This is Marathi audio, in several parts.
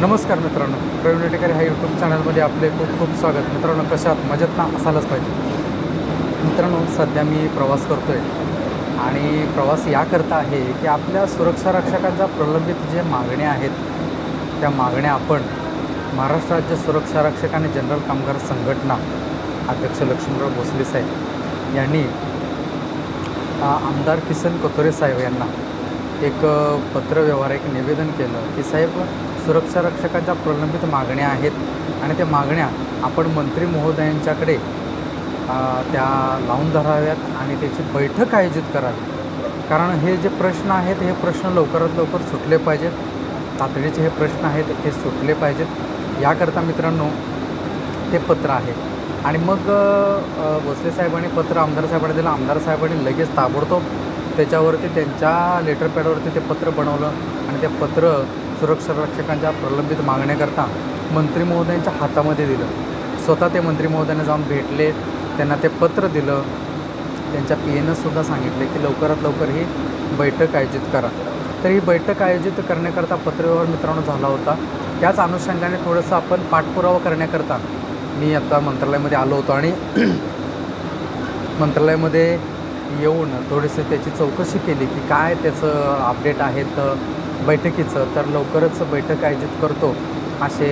नमस्कार मित्रांनो. प्रवीण वेटेकर ह्या यूट्यूब चॅनलमध्ये आपले खूप खूप स्वागत. मित्रांनो कशात मजेत ना असायलाच पाहिजे. मित्रांनो सध्या मी प्रवास करतो आहे आणि प्रवास याकरता आहे की आपल्या सुरक्षा रक्षकांच्या प्रलंबित जे मागण्या आहेत त्या मागण्या आपण महाराष्ट्र राज्य सुरक्षा रक्षक आणि जनरल कामगार संघटना अध्यक्ष लक्ष्मणराव भोसले साहेब यांनी आमदार किसन कोथोरे साहेब यांना एक पत्रव्यवहार एक निवेदन केलं की साहेब सुरक्षा रक्षकाच्या प्रलंबित मागण्या आहेत आणि त्या मागण्या आपण मंत्री महोदयांच्याकडे त्या लावून धराव्यात आणि त्याची बैठक आयोजित करावी. कारण हे जे प्रश्न आहेत हे प्रश्न लवकरात लवकर सुटले पाहिजेत. तातडीचे हे प्रश्न आहेत ते सुटले पाहिजेत. याकरता मित्रांनो ते पत्र आहे. आणि मग भोसले साहेबांनी पत्र आमदार साहेबांनी दिलं. आमदार साहेबांनी लगेच ताबडतोब त्याच्यावरती त्यांच्या लेटर पॅडवरती ते पत्र बनवलं. आणि ते पत्र सुरक्षा रक्षकांच्या प्रलंबित मागण्याकरता मंत्री महोदयांच्या हातामध्ये दिलं. स्वतः ते मंत्री महोदयांना जाऊन भेटले त्यांना ते पत्र दिलं. त्यांच्या पी एनसुद्धा सांगितले की लवकरात लवकर ही बैठक आयोजित करा. तर ही बैठक आयोजित करण्याकरता पत्रव्यवहार मित्रांनो झाला होता. त्याच अनुषंगाने थोडंसं आपण पाठपुरावा करण्याकरता मी आता मंत्रालयामध्ये आलो होतो आणि मंत्रालयामध्ये येऊन थोडीशी त्याची चौकशी केली की काय त्याचं अपडेट आहेत बैठकीचं तर लवकरच बैठक आयोजित करतो असे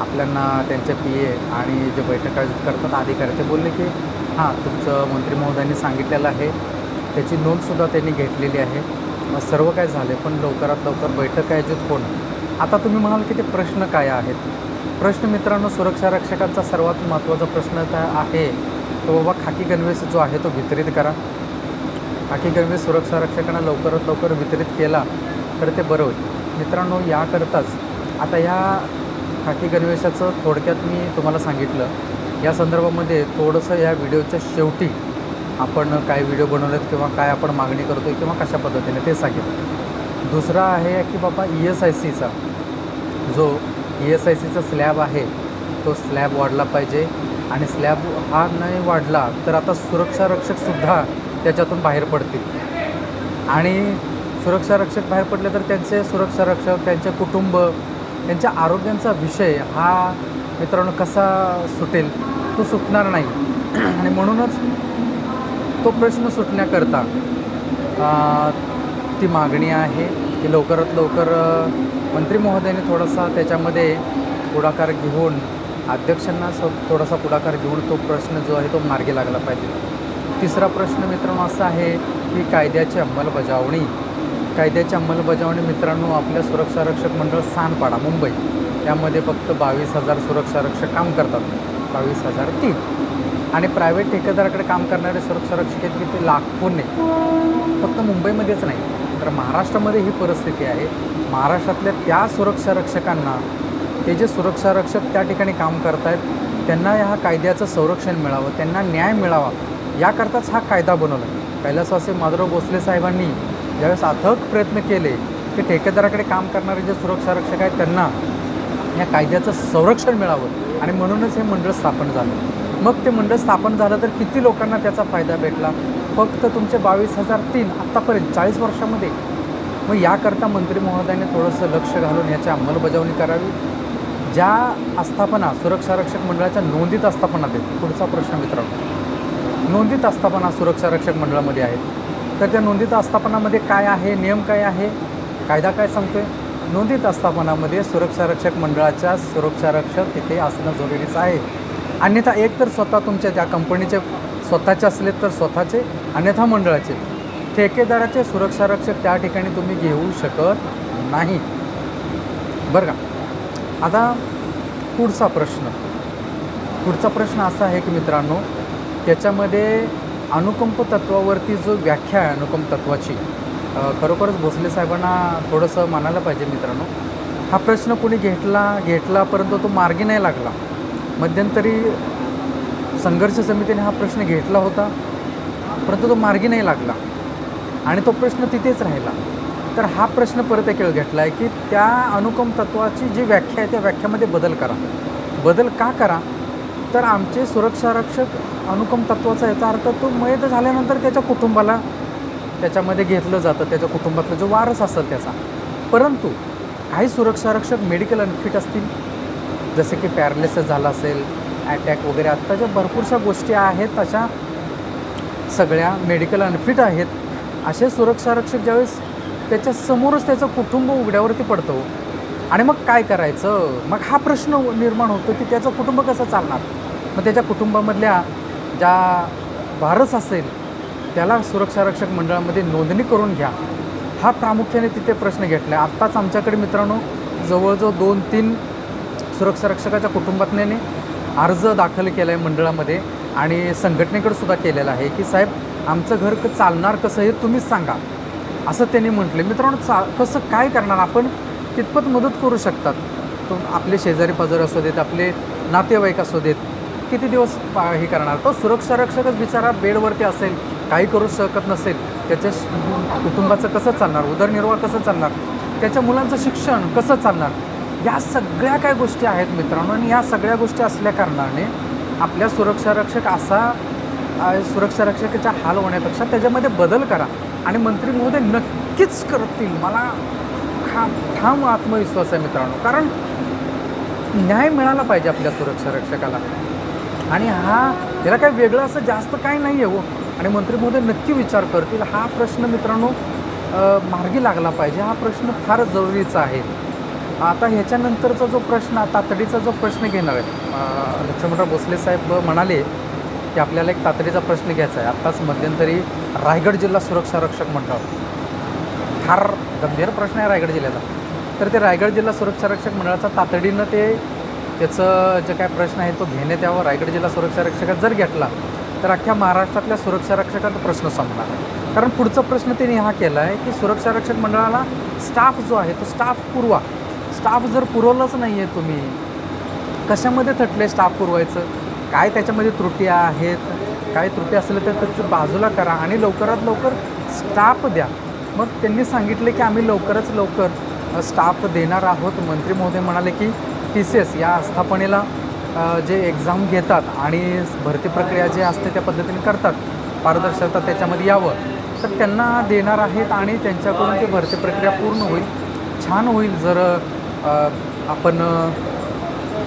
आपल्यांना त्यांचे पी ए आणि जे बैठक आयोजित करतात अधिकारी ते बोलले की हां तुमचं मंत्री महोदयांनी सांगितलेलं आहे. त्याची नोंदसुद्धा त्यांनी घेतलेली आहे. मग सर्व काय झाले पण लवकरात लवकर बैठक आयोजित होणं. आता तुम्ही म्हणाल की ते प्रश्न काय आहेत? प्रश्न मित्रांनो सुरक्षा रक्षकांचा सर्वात महत्त्वाचा प्रश्न तर आहे तो बाबा खाकी गणवेश जो आहे तो वितरित करा. खाकी गणवेश सुरक्षा रक्षकांना लवकरात लवकर वितरित केला तर ते बरं होईल. मित्रांनो याकरताच आता ह्या खाकी गणवेशाचं थोडक्यात मी तुम्हाला सांगितलं. या संदर्भामध्ये थोडंसं या व्हिडिओच्या शेवटी आपण काय व्हिडिओ बनवलेत किंवा काय आपण मागणी करतो आहे किंवा कशा पद्धतीने ते सांगेल दुसरा आहे की बाबा ई एस आय सीचा. जो ई एस आय सीचा स्लॅब आहे तो स्लॅब वाढला पाहिजे. आणि स्लॅब हा नाही वाढला तर आता सुरक्षा रक्षकसुद्धा त्याच्यातून बाहेर पडतील. आणि सुरक्षा रक्षक बाहेर पडले तर त्यांचे सुरक्षा रक्षक त्यांचे कुटुंब त्यांच्या आरोग्यांचा विषय हा मित्रांनो कसा सुटेल तो सुटणार नाही. आणि म्हणूनच तो प्रश्न सुटण्याकरता ती मागणी आहे की लवकरात लवकर मंत्री महोदयाने थोडासा त्याच्यामध्ये पुढाकार घेऊन अध्यक्षांना स थोडासा पुढाकार घेऊन तो प्रश्न जो आहे तो मार्गी लागला पाहिजे. तिसरा प्रश्न मित्रांनो असा आहे की कायद्याची अंमलबजावणी कायद्याची अंमलबजावणी मित्रांनो आपल्या सुरक्षा रक्षक मंडळ सानपाडा मुंबई. यामध्ये फक्त बावीस हजार सुरक्षा रक्षक काम करतात. बावीस हजार तीन. आणि प्रायव्हेट ठेकेदाराकडे काम करणारे सुरक्षा रक्षक आहेत की ते लाखोने. फक्त मुंबईमध्येच नाही तर महाराष्ट्रामध्ये ही परिस्थिती आहे. महाराष्ट्रातल्या त्या सुरक्षा रक्षकांना ते जे सुरक्षा रक्षक त्या ठिकाणी काम करत आहेत त्यांना ह्या कायद्याचं संरक्षण मिळावं त्यांना न्याय मिळावा याकरताच हा कायदा बनवला. कैलासवासी माधवराव भोसले साहेबांनी ज्यावेळेस अथक प्रयत्न केले की ठेकेदाराकडे काम करणारे जे सुरक्षा रक्षक आहेत त्यांना या कायद्याचं संरक्षण मिळावं आणि म्हणूनच हे मंडळ स्थापन झालं. मग ते मंडळ स्थापन झालं तर किती लोकांना त्याचा फायदा भेटला? फक्त तुमचे बावीस हजार तीन आत्तापर्यंत चाळीस वर्षामध्ये. मग याकरता मंत्री महोदयाने थोडंसं लक्ष घालून याची अंमलबजावणी करावी. ज्या आस्थापना सुरक्षा रक्षक मंडळाच्या नोंदीत आस्थापना आहेत पुढचा प्रश्न मित्रांनो. नोंदीत आस्थापना सुरक्षा रक्षक मंडळामध्ये आहेत. तर त्या नोंदीत आस्थापनामध्ये काय आहे नियम काय आहे कायदा काय सांगतो आहे नोंदीत आस्थापनामध्ये सुरक्षा रक्षक मंडळाच्या सुरक्षा रक्षक तिथे असणं जरुरीचं आहे अन्यथा एक तर स्वतः तुमच्या ज्या कंपनीचे स्वतःचे असले तर स्वतःचे अन्यथा मंडळाचे. ठेकेदाराचे सुरक्षा रक्षक त्या ठिकाणी तुम्ही घेऊ शकत नाही. बरं का? आता पुढचा प्रश्न. पुढचा प्रश्न असा आहे की मित्रांनो त्याच्यामध्ये अनुकंप तत्वावरती जो व्याख्या आहे अनुकंप तत्वाची खरोखरच भोसले साहेबांना थोडंसं मानायला पाहिजे मित्रांनो. हा प्रश्न कोणी घेतला घेतला परंतु तो मार्गी नाही लागला. मध्यंतरी संघर्ष समितीने हा प्रश्न घेतला होता परंतु तो मार्गी नाही लागला. आणि तो प्रश्न तिथेच राहिला. तर हा प्रश्न परत एक वेळ घेतला आहे की त्या अनुकम तत्वाची जी व्याख्या आहे त्या व्याख्यामध्ये बदल करा. बदल का करा? तर आमचे सुरक्षा रक्षक अनुकम तत्वाचा याचा अर्थ तो मयत झाल्यानंतर त्याच्या कुटुंबाला त्याच्यामध्ये घेतलं जातं त्याच्या कुटुंबातलं जो वारस असेल त्याचा. परंतु काही सुरक्षारक्षक मेडिकल अनफिट असतील जसे की पॅरालिसिस झाला असेल अटॅक वगैरे आत्ताच्या भरपूरशा गोष्टी आहेत अशा सगळ्या मेडिकल अनफिट आहेत असे सुरक्षारक्षक ज्यावेळेस त्याच्या समोरच त्याचं कुटुंब उघड्यावरती पडतो हो. आणि मग काय करायचं? मग हा प्रश्न निर्माण होतो की त्याचं कुटुंब कसं चालणार? मग त्याच्या कुटुंबामधल्या ज्या भारस असेल त्याला सुरक्षारक्षक मंडळामध्ये नोंदणी करून घ्या. हा प्रामुख्याने तिथे प्रश्न घेतला. आहे आत्ताच आमच्याकडे मित्रांनो जवळजवळ दोन तीन सुरक्षारक्षकाच्या कुटुंबातल्याने अर्ज दाखल केला आहे मंडळामध्ये आणि संघटनेकडे सुद्धा केलेला आहे की साहेब आमचं घर क- चालणार कसं हे तुम्हीच सांगा. असं त्यांनी म्हटले मित्रांनो चा कसं काय करणार आपण? कितपत मदत करू शकतात? तो आपले शेजारी पाजारी असू देत आपले नातेवाईक असू देत किती दिवस पा- हे करणार? तो सुरक्षारक्षकच बिचारा बेडवरती असेल काही करू शकत नसेल त्याच्या कुटुंबाचं कसं चालणार? उदरनिर्वाह कसं चालणार? त्याच्या मुलांचं शिक्षण कसं चालणार? या सगळ्या काय गोष्टी आहेत मित्रांनो आणि या सगळ्या गोष्टी असल्या कारणाने आपल्या सुरक्षारक्षक असा सुरक्षा सुरक्षारक्षकाच्या हाल होण्यापेक्षा त्याच्यामध्ये बदल करा. आणि मंत्री महोदय नक्कीच करतील. मला हा ठाम आत्मविश्वास आहे मित्रांनो. कारण न्याय मिळाला पाहिजे आपल्या सुरक्षा रक्षकाला आणि हा याला काय वेगळं असं जास्त काय नाही आहे हो. आणि मंत्री महोदय नक्की विचार करतील. हा प्रश्न मित्रांनो मार्गी लागला पाहिजे. हा प्रश्न फार जरुरीचा आहे. आता ह्याच्यानंतरचा जो प्रश्न तातडीचा जो प्रश्न घेणार आहे लक्ष्मणराव भोसले साहेब म्हणाले की आपल्याला एक तातडीचा प्रश्न घ्यायचा आहे. आत्ताच मध्यंतरी रायगड जिल्हा सुरक्षा रक्षक मंडळ. फार गंभीर प्रश्न आहे रायगड जिल्ह्याचा. तर ते रायगड जिल्हा सुरक्षा रक्षक मंडळाचा तातडीनं ते त्याचं जे काय प्रश्न आहे तो घेणे त्यावर रायगड जिल्हा सुरक्षा रक्षकात जर घेतला तर अख्ख्या महाराष्ट्रातल्या सुरक्षा रक्षकांचा प्रश्न संपणार कारण पुढचा प्रश्न त्यांनी हा केला आहे की सुरक्षा रक्षक मंडळाला स्टाफ जो आहे तो स्टाफ पुरवा. स्टाफ जर पुरवलंच नाही आहे तुम्ही कशामध्ये थटले स्टाफ पुरवायचं? काय त्याच्यामध्ये त्रुटी आहेत? काय त्रुटी असेल तर त्याची बाजूला करा आणि लवकरात लवकर स्टाफ द्या. मग त्यांनी सांगितले की आम्ही लवकरच लवकर स्टाफ देणार आहोत. मंत्री महोदय म्हणाले की टी सी एस या आस्थापनेला जे एक्झाम घेतात आणि भरती प्रक्रिया जे असते त्या पद्धतीने करतात पारदर्शकता त्याच्यामध्ये यावं तर त्यांना देणार आहेत आणि त्यांच्याकडून ती भरती प्रक्रिया पूर्ण होईल. छान होईल जर आपण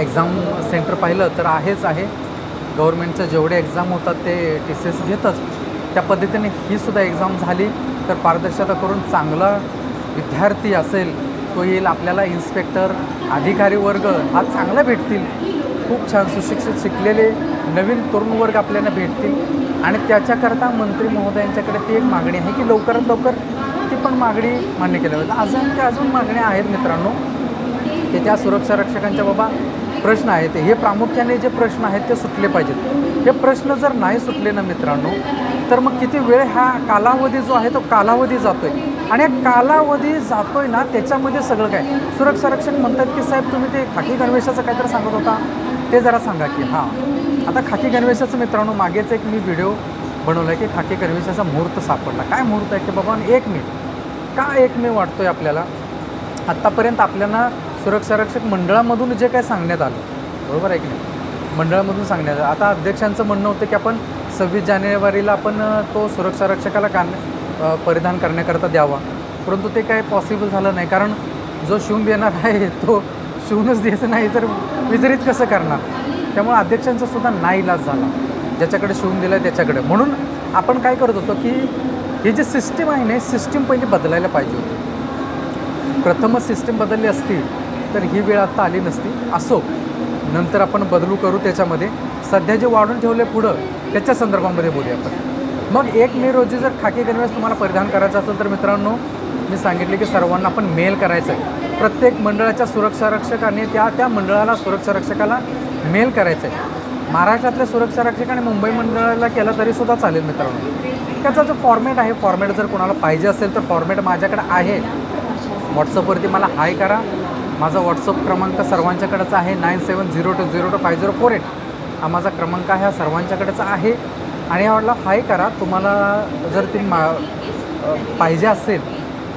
एक्झाम सेंटर पाहिलं तर आहेच आहे. गव्हर्मेंटचं जेवढे एक्झाम होतात ते टी सी एस घेतच. त्या पद्धतीने ही सुद्धा एक्झाम झाली तर पारदर्शकता करून चांगला विद्यार्थी असेल तो येईल आपल्याला इन्स्पेक्टर अधिकारी वर्ग हा चांगला भेटतील. खूप छान सुशिक्षित शिकलेले नवीन तरुण वर्ग आपल्याला भेटतील. आणि त्याच्याकरता मंत्री महोदयांच्याकडे ती एक मागणी आहे की लवकरात लवकर ती पण मागणी मान्य केली पाहिजे. अजून त्या अजून मागण्या आहेत मित्रांनो. की त्या सुरक्षा रक्षकांच्या बाबा प्रश्न आहेत. हे प्रामुख्याने जे प्रश्न आहेत ते सुटले पाहिजेत. हे प्रश्न जर नाही सुटले ना मित्रांनो तर मग किती वेळ हा कालावधी जो आहे तो कालावधी जातो आहे आणि कालावधी जातोय ना त्याच्यामध्ये सगळं काय? सुरक्षा रक्षक म्हणतात की साहेब तुम्ही ते खाकी गणवेशाचं काहीतरी सांगत होता. ते जरा सांगा की हां. आता खाकी गणवेशाचं मित्रांनो मागेच एक मी व्हिडिओ बनवला आहे की खाकी गणवेशाचा मुहूर्त सापडला. काय मुहूर्त आहे की बाबा एक मे का एक मे वाटतोय आपल्याला? आत्तापर्यंत आपल्याला सुरक्षा रक्षक मंडळामधून जे काय सांगण्यात आलं बरोबर आहे की नाही? मंडळामधून सांगण्यात आलं. आता अध्यक्षांचं म्हणणं होतं की आपण सव्वीस जानेवारीला आपण तो सुरक्षा रक्षकाला अ, परिधान करण्याकरता द्यावा. परंतु ते काय पॉसिबल झालं नाही. कारण जो शिवून देणार आहे तो शिवूनच द्यायचं नाही तर वितरित कसं करणार? त्यामुळे अध्यक्षांचा सुद्धा नाईलाज झाला. ज्याच्याकडे शिवून दिलं आहे त्याच्याकडे. म्हणून आपण काय करत होतो की ही जी सिस्टीम आहे ना सिस्टीम पहिली बदलायला पाहिजे होती. प्रथमच सिस्टीम बदलली असती तर ही वेळ आत्ता आली नसती. असो नंतर आपण बदलू करू त्याच्यामध्ये. सध्या जे वाढून ठेवले पुढं त्याच्या संदर्भामध्ये बोलूया आपण. मग एक मे रोजी जर खाकी गणवेश तुम्हाला परिधान करायचं असेल तर मित्रांनो मी सांगितले की सर्वांना आपण मेल करायचं आहे प्रत्येक मंडळाच्या सुरक्षारक्षकाने त्या त्या मंडळाला सुरक्षारक्षकाला मेल करायचं आहे महाराष्ट्रातल्या सुरक्षारक्षक आणि मुंबई मंडळाला केलं तरीसुद्धा चालेल मित्रांनो. त्याचा जो फॉर्मॅट आहे फॉर्मॅट जर कोणाला पाहिजे असेल तर फॉर्मॅट माझ्याकडे आहे. व्हॉट्सअपवरती मला हाय करा. माझा व्हॉट्सअप क्रमांक सर्वांच्याकडचा आहे nine seven zero two zero two five zero four eight हा माझा क्रमांक आहे हा सर्वांच्याकडचा आहे. आणि आवडला हाय करा तुम्हाला जर ती मा पाहिजे असेल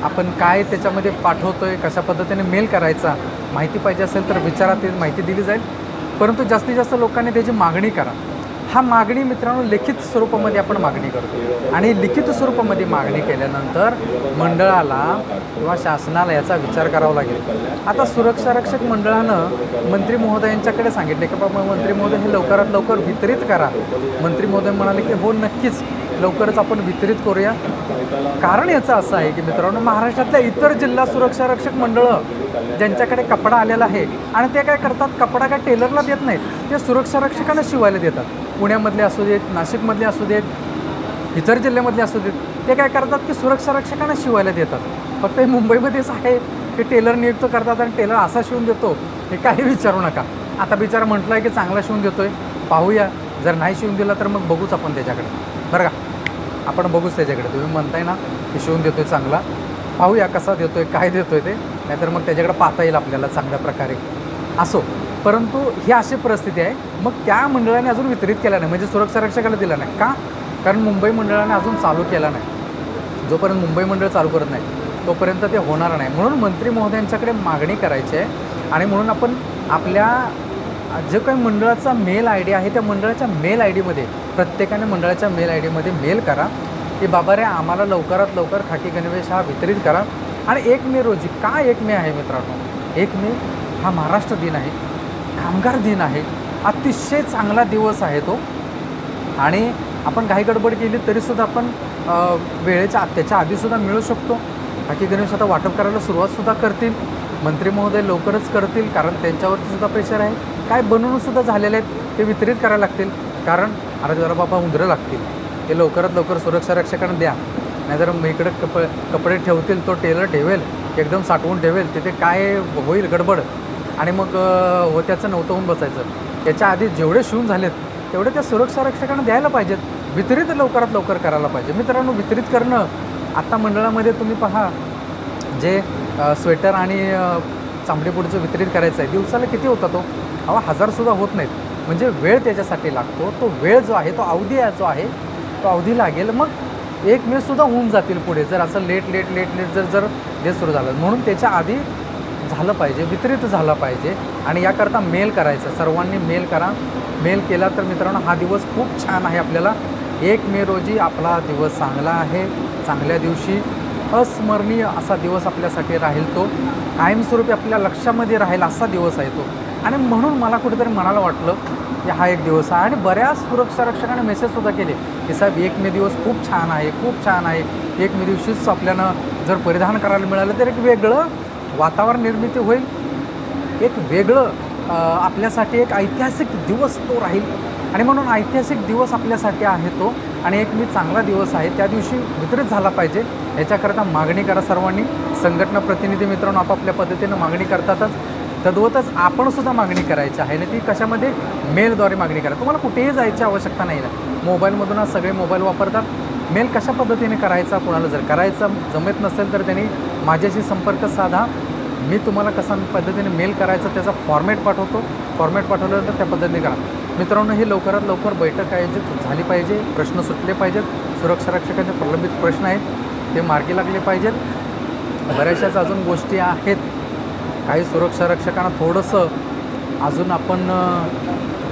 आपण काय त्याच्यामध्ये पाठवतो आहे कशा पद्धतीने मेल करायचा माहिती पाहिजे असेल तर विचारा ती माहिती दिली जाईल. परंतु जास्तीत जास्त लोकांनी त्याची मागणी करा. हा मागणी मित्रांनो लिखित स्वरूपामध्ये आपण मागणी करतो. आणि लिखित स्वरूपामध्ये मागणी केल्यानंतर मंडळाला किंवा शासनाला याचा विचार करावा लागेल. आता सुरक्षा रक्षक मंडळानं मंत्री महोदयांच्याकडे सांगितले की बाबा मंत्री महोदय हे लवकरात लवकर वितरित करा. मंत्री महोदय म्हणाले की हो नक्कीच. लवकरच आपण वितरित करूया. कारण याचं असं आहे की मित्रांनो महाराष्ट्रातल्या इतर जिल्हा सुरक्षारक्षक मंडळं ज्यांच्याकडे कपडा आलेला आहे आणि ते काय करतात? कपडा काय टेलरला देत नाहीत? ते सुरक्षा रक्षकांना शिवायला देतात. पुण्यामधले असू देत नाशिकमधले असू देत इतर जिल्ह्यामधले असू देत ते काय करतात की सुरक्षा रक्षकांना शिवायला देतात. फक्त हे मुंबईमध्येच आहे की टेलर नियुक्त करतात आणि टेलर असा शिवून देतो हे काही विचारू नका. आता बिचारा म्हटलं आहे की चांगला शिवून देतो आहे पाहूया. जर नाही शिवून दिला तर मग बघूच आपण त्याच्याकडे. बरं का? आपण बघूच त्याच्याकडे. तुम्ही म्हणताय ना की शिवून देतो आहे चांगला. पाहूया कसा देतो आहे काय देतो आहे ते. नाहीतर मग त्याच्याकडे पाहता येईल आपल्याला चांगल्या प्रकारे. असो. परंतु ही अशी परिस्थिती आहे. मग त्या मंडळाने अजून वितरित केला नाही. म्हणजे सुरक्षा रक्षकाला दिला नाही. का? कारण मुंबई मंडळाने अजून चालू केला नाही. जोपर्यंत मुंबई मंडळ चालू करत नाही तोपर्यंत ते होणार नाही. म्हणून मंत्री महोदयांच्याकडे मागणी करायची आहे. आणि म्हणून आपण आपल्या जो काही मंडळाचा मेल आय डी आहे त्या मंडळाच्या मेल आय डीमध्ये प्रत्येकाने मंडळाच्या मेल आय डीमध्ये मेल करा. की बाबा रे आम्हाला लवकरात लवकर खाकी गणवेश हा वितरित करा. आणि एक मे रोजी का एक मे आहे मित्रांनो? एक मे हा महाराष्ट्र दिन आहे. कामगार दिन आहे. अतिशय चांगला दिवस आहे तो. आणि आपण काही गडबड केली तरीसुद्धा आपण वेळेच्या त्याच्या आधीसुद्धा मिळू शकतो. बाकी गणेश आता वाटप करायला सुरुवातसुद्धा करतील. मंत्री महोदय लवकरच करतील कारण त्यांच्यावरतीसुद्धा प्रेशर आहे. काय बनवूनसुद्धा झालेले आहेत ते वितरित करायला लागतील. कारण आता जरा बाबा उंदरं लागतील. ते लवकरात लवकर सुरक्षा रक्षकांना द्या. नाहीतर मग इकडे कप कपडे ठेवतील तो टेलर ठेवेल एकदम साठवून ठेवेल तिथे काय होईल गडबड? आणि मग होत्याचं हो त्याचं नव्हतं होऊन बसायचं त्याच्या आधी जेवढे शिवून झालेत तेवढे त्या सुरक्षा रक्षकांना द्यायला पाहिजेत वितरित लवकरात लवकर करायला पाहिजे मित्रांनो वितरित करणं आत्ता मंडळामध्ये तुम्ही पहा जे स्वेटर आणि अ, वितरित करायचं आहे दिवसाला किती होता तो अहो हजारसुद्धा होत नाहीत म्हणजे वेळ त्याच्यासाठी लागतो तो वेळ जो आहे तो अवधी आहे जो आहे तो अवधी लागेल मग एक मेसुद्धा होऊन जातील पुढे जर असं लेट लेट लेट लेट जर जर हे सुरू झालं म्हणून त्याच्या आधी झालं पाहिजे वितरित झालं पाहिजे आणि याकरता मेल करायचं. सर्वांनी मेल करा. मेल केला तर मित्रांनो हा दिवस खूप छान आहे आपल्याला. एक मे रोजी आपला दिवस चांगला आहे. चांगल्या दिवशी अस्मरणीय असा दिवस आपल्यासाठी राहील तो. कायमस्वरूपी आपल्या लक्षामध्ये राहील असा दिवस आहे तो. आणि म्हणून मला कुठेतरी मनाला वाटलं की हा एक दिवस आहे. आणि बऱ्याच सुरक्षा रक्षकाने मेसेजसुद्धा केले की साहेब एक मे दिवस खूप छान आहे खूप छान आहे. एक मे दिवशीच आपल्याला जर परिधान करायला मिळालं तर एक वेगळं वातावरण निर्मिती होईल. एक वेगळं आपल्यासाठी एक ऐतिहासिक दिवस तो राहील. आणि म्हणून ऐतिहासिक दिवस आपल्यासाठी आहे तो. आणि एक मी चांगला दिवस आहे. त्या दिवशी वितरित झाला पाहिजे. याच्याकरता मागणी करा सर्वांनी. संघटना प्रतिनिधी मित्रांनो आपापल्या पद्धतीनं मागणी करतातच. तद्वतच आपणसुद्धा मागणी करायची आहे. आणि ती कशामध्ये? मेलद्वारे मागणी करा. तुम्हाला कुठेही जायची आवश्यकता नाही आहे मोबाईलमधून आज सगळे मोबाईल वापरतात. मेल कशा पद्धतीने करायचा? कोणाला जर करायचा जमत नसेल तर त्यांनी माझ्याशी संपर्क साधा. मी तुम्हाला कसा पद्धतीने मेल करायचा त्याचा फॉर्मॅट पाठवतो. फॉर्मॅट पाठवल्यानंतर त्या पद्धतीने करा. मित्रांनो हे लवकरात लवकर बैठक आयोजित झाली पाहिजे. प्रश्न सुटले पाहिजेत. सुरक्षा रक्षकांचे प्रलंबित प्रश्न आहेत. ते मार्गी लागले पाहिजेत. बऱ्याचशाच अजून गोष्टी आहेत. काही सुरक्षा रक्षकांना थोडंसं अजून आपण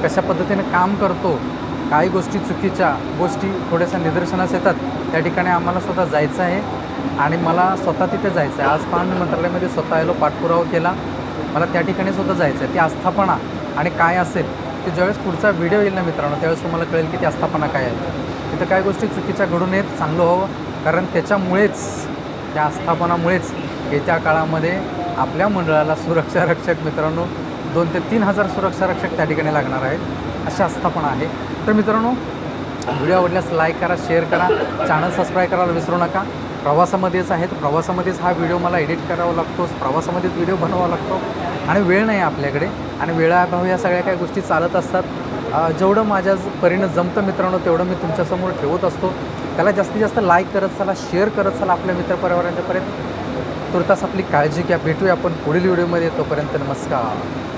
कशा पद्धतीने काम करतो काही गोष्टी चुकीच्या गोष्टी थोड्याशा निदर्शनास येतात. त्या ठिकाणी आम्हाला स्वतः जायचं आहे. आणि मला स्वतः तिथे जायचं आहे. आज पाणी मंत्रालयामध्ये स्वतः आलो पाठपुरावा केला. मला त्या ठिकाणी सुद्धा जायचं आहे. ती आस्थापना आणि काय असेल ते ज्यावेळेस पुढचा व्हिडिओ येईल ना मित्रांनो त्यावेळेस तुम्हाला कळेल की ती आस्थापना काय आहे. तिथं काय गोष्टी चुकीच्या घडू नयेत चांगलं व्हावं. कारण त्याच्यामुळेच त्या आस्थापनामुळेच येत्या काळामध्ये आपल्या मंडळाला सुरक्षा रक्षक मित्रांनो दोन ते तीन हजार सुरक्षा रक्षक त्या ठिकाणी लागणार आहेत. अशी आस्थापना आहे. तर मित्रांनो व्हिडिओ आवडल्यास लाईक करा शेअर करा. चॅनल सबस्क्राईब करायला विसरू नका. प्रवासामध्येच आहे तर प्रवासामध्येच हा व्हिडिओ मला एडिट करावा लागतो प्रवासामध्येच व्हिडिओ बनवावा लागतो. आणि वेळ नाही आहे आपल्याकडे. आणि वेळाभाव या सगळ्या काही गोष्टी चालत असतात. जेवढं माझ्या परीनं जमतं मित्रांनो तेवढं मी तुमच्यासमोर ठेवत असतो. त्याला जास्तीत जास्त लाईक करत चला शेअर करत चला आपल्या मित्रपरिवारांच्यापर्यंत तुर्तास आपली काळजी घ्या. भेटूया आपण पुढील व्हिडिओमध्ये. तोपर्यंत नमस्कार.